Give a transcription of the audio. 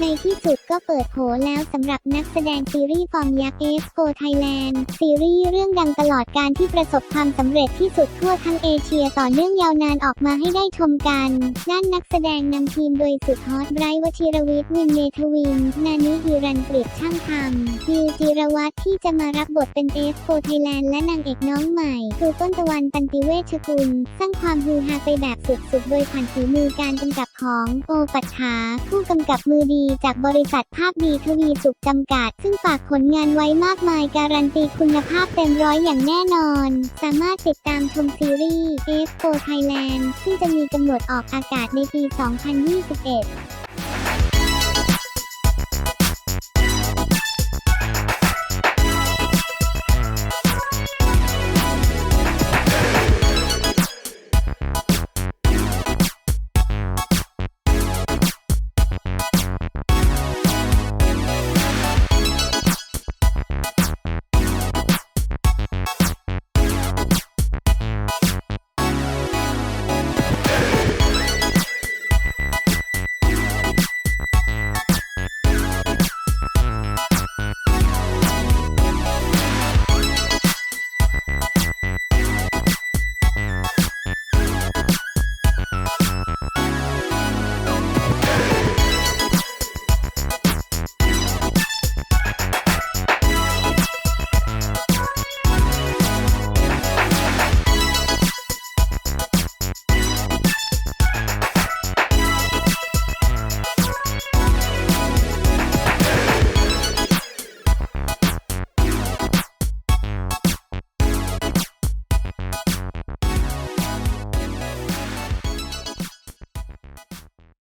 ในที่สุดก็เปิดโผแล้วสำหรับนักแสดงซีรีส์ฟอร์มยักษ์ F4 Thailand ซีรีส์เรื่องดังตลอดการที่ประสบความสำเร็จที่สุดทั่วทั้งเอเชียต่อเนื่องยาวนานออกมาให้ได้ชมกัน ด้านนักแสดงนำทีมโดยสุดฮอตไบรท์วชิรวิทย์วินเมทวิน นานิฮิรันกฤษช่างธรรมยิวจิรวัตรที่จะมารับบทเป็น F4 Thailand และนางเอกน้องใหม่คือต้นตะวันตันติเวชกุล สร้างความฮือฮาไปแบบสุดๆ โดยผ่านฝีมือการกำกับของโอปัชชาผู้กำกับมือดีจากบริษัทภาพดีทวีสุขจำกัด ซึ่งฝากผลงานไว้มากมายการันตีคุณภาพเต็มร้อยอย่างแน่นอน สามารถติดตามชมซีรีส์ F4 Thailand ซึ่งจะมีกำหนดออกอากาศในปี 2021